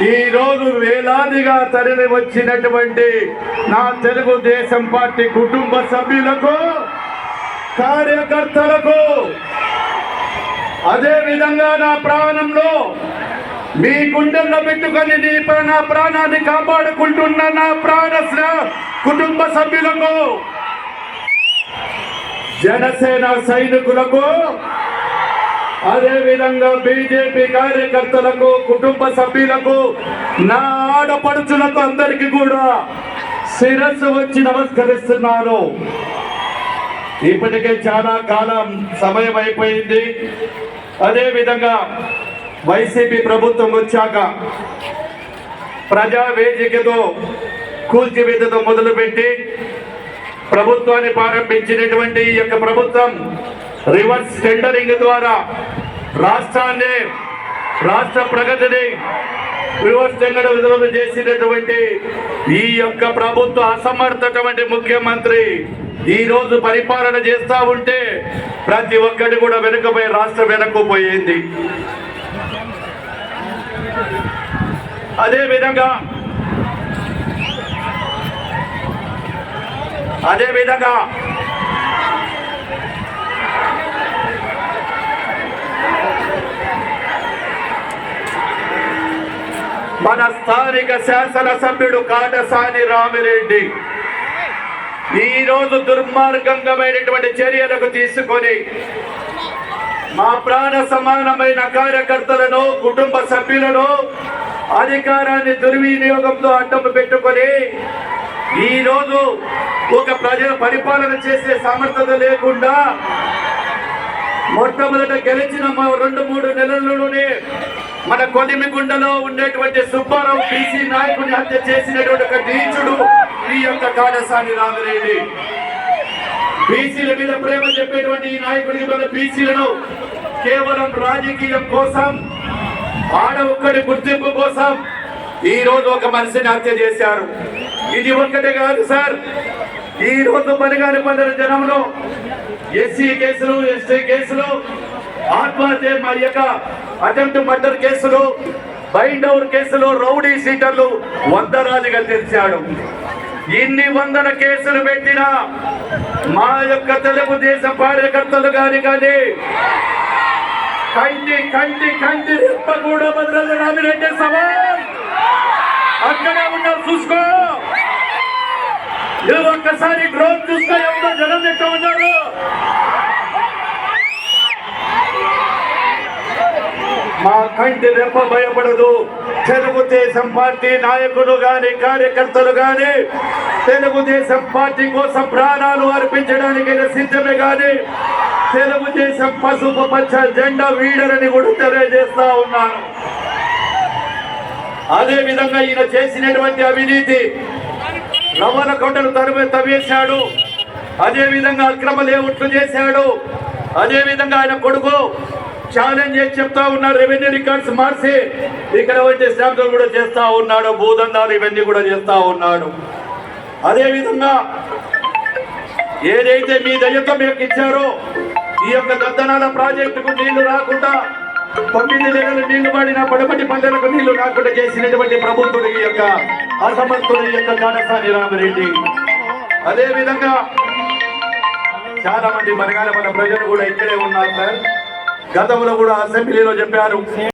ఈ రోజు వేలాదిగా తరలి వచ్చినటువంటి నా తెలుగుదేశం పార్టీ కుటుంబ సభ్యులకు కార్యకర్తలకు అదే విధంగా నా ప్రాణంలో మీ గుండెల్లో పెట్టుకొని నీ నా ప్రాణాన్ని కాపాడుకుంటున్న నా ప్రాణ కుటుంబ సభ్యులకు జనసేన సైనికులకు అదే విధంగా బీజేపీ కార్యకర్తలకు కుటుంబ సభ్యులకు నా ఆడపడుచులకు అందరికీ కూడా శిరస్సు వచ్చి నమస్కరిస్తున్నారు ఇప్పటికే చాలా కాలం సమయం అయిపోయింది. అదే విధంగా వైసీపీ ప్రభుత్వం వచ్చాక ప్రజా వేదికతో కూల్చివేతతో మొదలుపెట్టి ప్రభుత్వాన్ని ప్రారంభించినటువంటి ఈ యొక్క ప్రభుత్వం రివర్స్ టెండరింగ్ ద్వారా రాష్ట్రాన్ని రాష్ట్ర ప్రగతిని రివర్స్ టెండర్ విడుదల చేసినటువంటి ఈ యొక్క ప్రభుత్వ అసమర్థటువంటి ముఖ్యమంత్రి ఈ రోజు పరిపాలన చేస్తూ ఉంటే ప్రతి ఒక్కటి కూడా వెనుకపోయి రాష్ట్రం వెనక్కుపోయింది అదే విధంగా అదే విధంగా మన స్థానిక శాసనసభ్యుడు కాటసాని రామిరెడ్డి ఈ రోజు దుర్మార్గంగమైనటువంటి చర్యలకు తీసుకొని మా ప్రాణ సమానమైన కార్యకర్తలను కుటుంబ సభ్యులను అధికారాన్ని దుర్వినియోగంతో అడ్డం పెట్టుకొని ఈ రోజు ఒక ప్రజల పరిపాలన చేసే సమర్థత లేకుండా మొట్టమొదట గెలిచిన మా రెండు మూడు నెలల్లోనే మన కొలిమిగుండలో ఉండేటువంటి సుబ్బారావు బీసీ నాయకుని హత్య చేసినటువంటి ఒక నీచుడు ఈ యొక్క కాడసాని రామిరెడ్డి బీసీల మీద ప్రేమ చెప్పేటువంటి ఈ నాయకుడికి మన బీసీలను కేవలం రాజకీయం కోసం ఆడ ఒక్కడి గుర్తింపు కోసం ఈ రోజు ఒక మనిషిని హత్య చేశారు. ఇది ఒక్కటే కాదు సార్. ఈ రోజు పనిగాని పండిన జనంలో ఎస్సీ కేసులు ఎస్టీ కేసులు ఆత్మహత్య మరి యొక్క అటెంప్ట్ మర్డర్ కేసులు బైండ్ అవుట్ కేసులు రౌడీ సీటర్లు వందరాదిగా తెరిచాడు. ఇన్ని వందల కేసులు పెట్టిన మా యొక్క తెలుగుదేశం కార్యకర్తలు గాని కానీ కంటి కంటి కంటి రెప్ప కూడా బదులు రామిరెడ్డి సవాల్ అక్కడ ఉన్నావు చూసుకో. నువ్వు ఒక్కసారి డ్రోన్ చూసుకో ఎవరో జనం ఎక్కడ ఉన్నారు మా కంటి రెప్ప భయపడదు. తెలుగుదేశం పార్టీ నాయకులు గాని కార్యకర్తలు గాని తెలుగుదేశం పార్టీ కోసం ప్రాణాలు అర్పించడానికి సిద్ధమే గాని తెలుగుదేశం పసుపు పచ్చ జెండా వీడరని కూడా తెలియజేస్తా ఉన్నాను. అదే విధంగా ఈయన చేసినటువంటి అవినీతి రవాణా కొండలు తరిమే తవ్వేశాడు. అదే విధంగా అక్రమ లేవుట్లు చేశాడు. అదే విధంగా ఆయన కొడుకు ఛాలెంజ్ చేసి చెప్తా ఉన్నారు? రెవెన్యూ రికార్డ్స్ మార్చి ఇక్కడ వచ్చే స్టాంపులు కూడా చేస్తా ఉన్నాడు. భూదండాలు ఇవన్నీ కూడా చేస్తా ఉన్నాడు. అదే విధంగా ఏదైతే మీ దయ్యతో మీకు ఇచ్చారో ఈ యొక్క దద్దనాల ప్రాజెక్టుకు నీళ్ళు రాకుండా తొమ్మిది నెలలు నీళ్ళు పడిన పడమటి పంటలకు నీళ్ళు రాకుండా చేసినటువంటి ప్రభుత్వుడు ఈ యొక్క అసమర్థుడు ఈ యొక్క కాడసాని రామరెడ్డి. అదే విధంగా చాలా మంది బరగాల మన ప్రజలు కూడా ఇక్కడే ఉన్నారు సార్. గతంలో కూడా అసెంబ్లీలో చెప్పారు.